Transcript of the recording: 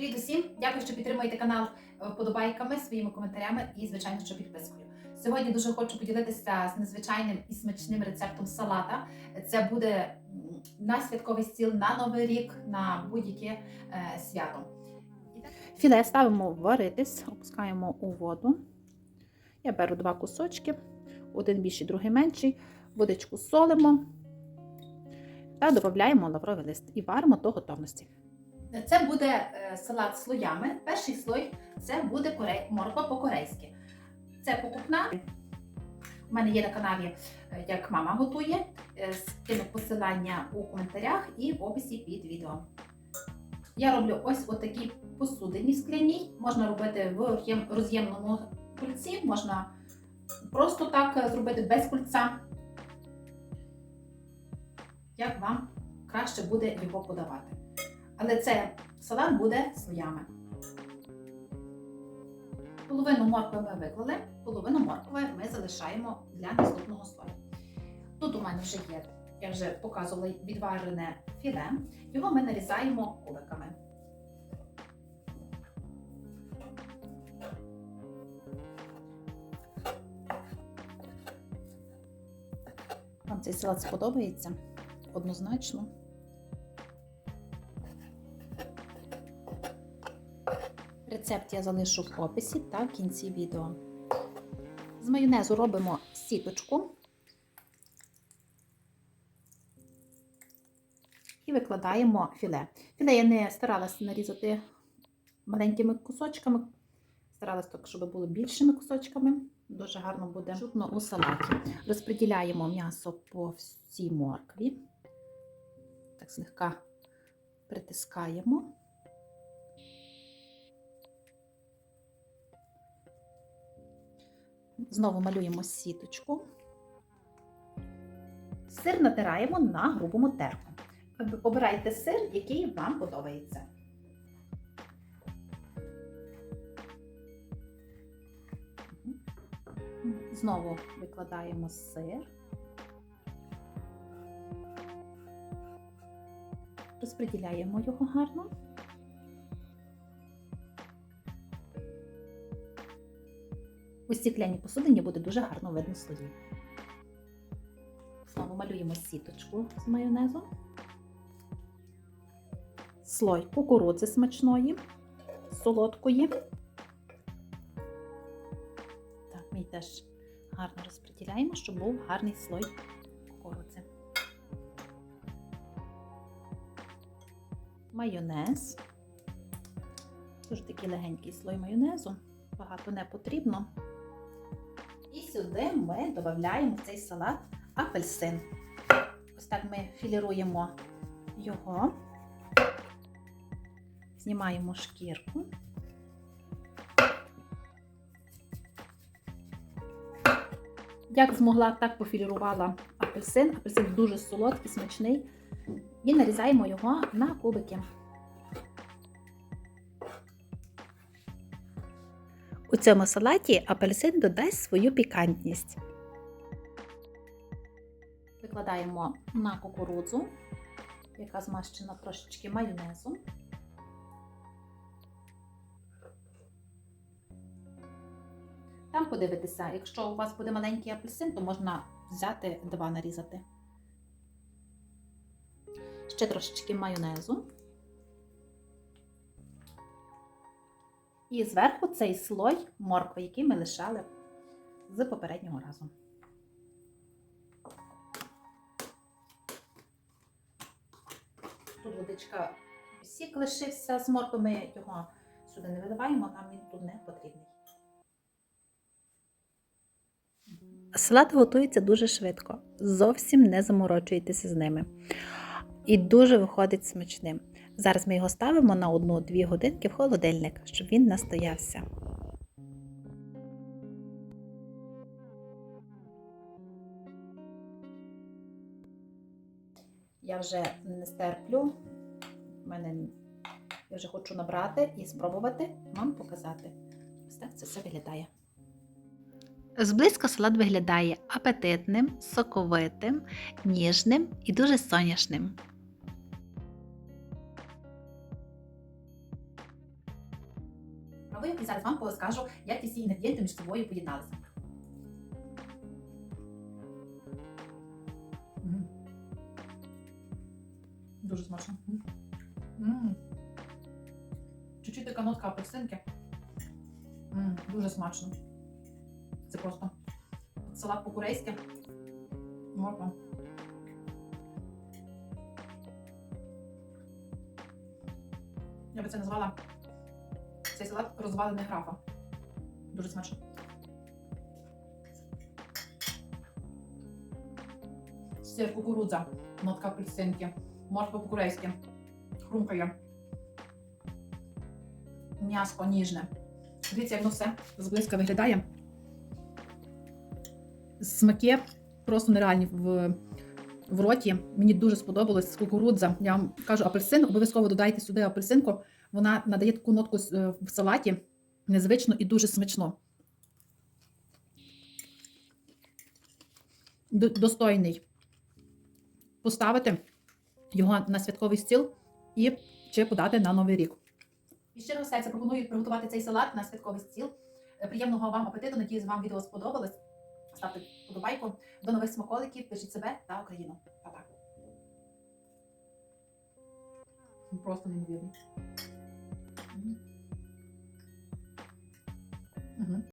Привіт усім! Дякую, що підтримуєте канал вподобайками, своїми коментарями і, звичайно, що підпискою. Сьогодні дуже хочу поділитися з незвичайним і смачним рецептом салата. Це буде на святковий стіл, на новий рік, на будь-яке е, свято. Філе ставимо варитись, опускаємо у воду. Я беру два кусочки, один більший, другий менший. Водичку солимо та додаємо лавровий лист і варимо до готовності. Це буде е, салат слоями. Перший слой це буде морква по-корейськи. Це покупна. У мене є на каналі, е, як мама готує. Е, Скину посилання у коментарях і в описі під відео. Я роблю ось отакі посудині скляні. Можна робити в роз'ємному кульці, можна просто так зробити без кульця. Як вам краще буде його подавати. Але це салат буде слоями. Половину моркви ми виклали, половину моркви ми залишаємо для наступного слою. Тут у мене вже є, я вже показувала відварене філе. Його ми нарізаємо кубиками. Вам цей салат сподобається однозначно. Рецепт я залишу в описі та в кінці відео. З майонезу робимо сіточку і викладаємо філе. Філе я не старалася нарізати маленькими кусочками, старалася так, щоб було більшими кусочками. Дуже гарно буде жутно у салаті. Розподіляємо м'ясо по всій моркві. Так злегка притискаємо. Знову малюємо сіточку. Сир натираємо на грубому терку. Обирайте сир, який вам подобається. Знову викладаємо сир. Розподіляємо його гарно. У стекляній посудині буде дуже гарно видно слої. Знову малюємо сіточку з майонезом. Слой кукурудзи смачної, солодкої. Так, ми теж гарно розподіляємо, щоб був гарний слой кукурудзи. Майонез. Дуже такий легенький слой майонезу. Багато не потрібно. І сюди ми додаємо цей салат апельсин. Ось так ми філіруємо його, знімаємо шкірку. Як змогла, так пофілірувала апельсин. Апельсин дуже солодкий, смачний. І нарізаємо його на кубики. У цьому салаті апельсин додасть свою пікантність. Викладаємо на кукурудзу, яка змащена трошечки майонезом. Там подивитися, якщо у вас буде маленький апельсин, то можна взяти два нарізати. Ще трошечки майонезу. І зверху цей слой моркви, який ми лишали з попереднього разу. Тут водичка сік лишився з моркви, ми його сюди не виливаємо, нам він тут не потрібний. Салат готується дуже швидко, зовсім не заморочуйтеся з ними. І дуже виходить смачним. Зараз ми його ставимо на 1-2 годинки в холодильник, щоб він настоявся. Я вже не стерплю. У мене я вже хочу набрати і спробувати вам показати. Ось так це все виглядає. Зблизька салат виглядає апетитним, соковитим, ніжним і дуже соняшним. Зараз вам розкажу, як ті всі інгредієнти між собою поєдналися. Дуже смачно. Чуть-чуть така нотка апельсинки. Дуже смачно. Це просто салат по-корейськи. Морква. Я би це назвала цей салат розвалений графа. Дуже смачно. Сир кукурудза, нотка апельсинки, морква по-корейськи, хрумкає. М'ясо ніжне. Дивіться, як воно все зблизька виглядає. Смаки просто нереальні в, в роті. Мені дуже сподобалось кукурудза. Я вам кажу, апельсин. Обов'язково додайте сюди апельсинку. Вона надає таку нотку е, в салаті незвично і дуже смачно. Достойний. Поставити його на святковий стіл і чи подати на новий рік. І щиро серця пропоную приготувати цей салат на святковий стіл. Е, Приємного вам апетиту. Надіюсь, вам відео сподобалось. Ставте подобайку. До нових смаколиків. Пишіть себе та Україну. Па-па. Просто неймовірно. Мгм.